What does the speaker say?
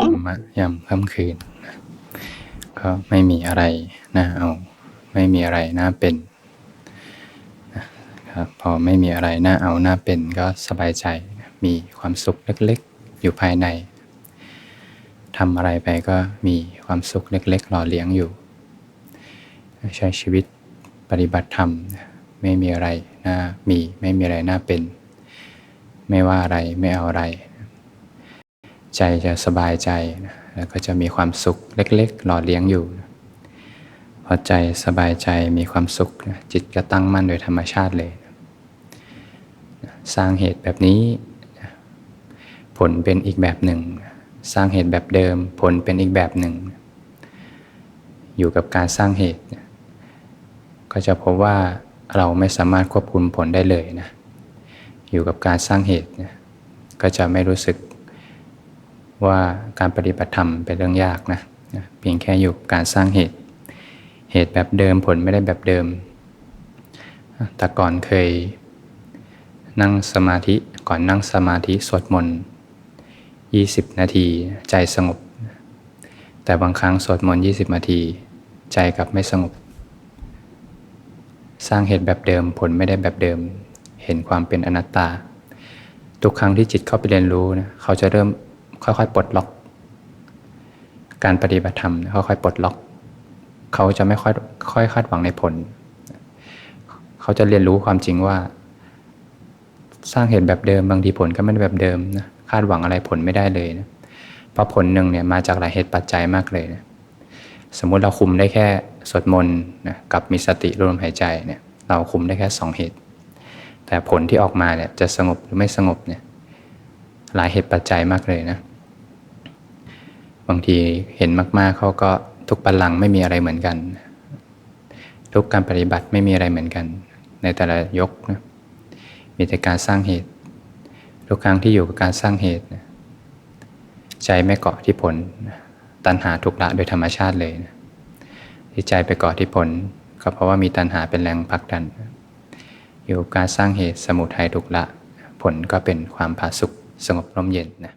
ธรรมะยามค่ำคืนนะก็ไม่มีอะไรน่าเอาไม่มีอะไรน่าเป็นนะครับพอไม่มีอะไรน่าเอาน่าเป็นก็สบายใจมีความสุขเล็กๆ อยู่ภายในทำอะไรไปก็มีความสุขเล็กๆ หล่อเลี้ยงอยู่ ใช้ชีวิตปฏิบัติธรรม ไม่มีอะไรน่ามีไม่มีอะไรน่าเป็น ไม่ว่าอะไรไม่เอาอะไร ใจจะสบายใจนะแล้วก็จะมีความสุขเล็ก ๆ หล่อเลี้ยงอยู่นะพอใจสบายใจมีความสุขนะจิตก็ตั้งมั่นโดยธรรมชาติเลยนะสร้างเหตุแบบนี้นะผลเป็นอีกแบบหนึ่งนะสร้างเหตุแบบเดิม ผลเป็นอีกแบบหนึ่งนะอยู่กับการสร้างเหตุนะก็จะพบว่าเราไม่สามารถควบคุมผลได้เลยนะอยู่กับการสร้างเหตุนะก็จะไม่รู้สึก ว่าการปฏิบัติธรรมเป็นเรื่องยากนะเพียงแค่อยู่กับการสร้างเหตุ เหตุแบบเดิมผลไม่ได้แบบเดิม แต่ก่อนเคย นั่งสมาธิก่อนนั่งสมาธิสวดมนต์20 นาทีใจสงบ แต่บางครั้งสวดมนต์20 นาที ใจกลับไม่สงบ สร้างเหตุแบบเดิมผลไม่ได้แบบเดิม เห็นความเป็นอนัตตา ทุกครั้งที่จิตเข้าไปเรียนรู้นะเขาจะเริ่ม ค่อยๆปลดล็อก การปฏิบัติธรรมค่อยๆปลดล็อก เขาจะไม่ค่อยค่อยคาดหวังในผล เขาจะเรียนรู้ความจริงว่า สร้างเหตุแบบเดิมบางทีผลก็ไม่ได้แบบเดิมนะคาดหวังอะไรผลไม่ได้เลยนะเพราะผลหนึ่งเนี่ยมาจากหลายเหตุปัจจัยมากเลยนะสมมุติเราคุมได้แค่สวดมนต์นะกับมีสติรู้ลมหายใจเนี่ยเราคุมได้แค่สองเหตุ แต่ผลที่ออกมาเนี่ยจะสงบหรือไม่สงบเนี่ยหลายเหตุปัจจัยมากเลยนะ บางทีเห็นมากๆเขาก็ทุกปัลลังไม่มีอะไรเหมือนกัน ทุกการปฏิบัติไม่มีอะไรเหมือนกัน ในแต่ละยกนะมีแต่การสร้างเหตุ ทุกครั้งที่อยู่กับการสร้างเหตุนะใจไม่เกาะที่ผล ตัณหาถูกละโดยธรรมชาติเลยนะที่ใจไปเกาะที่ผล ก็เพราะว่ามีตัณหาเป็นแรงผลักดัน อยู่กับการสร้างเหตุสมุทัยถูกละ ผลก็เป็นความผาสุกสงบร่มเย็นนะ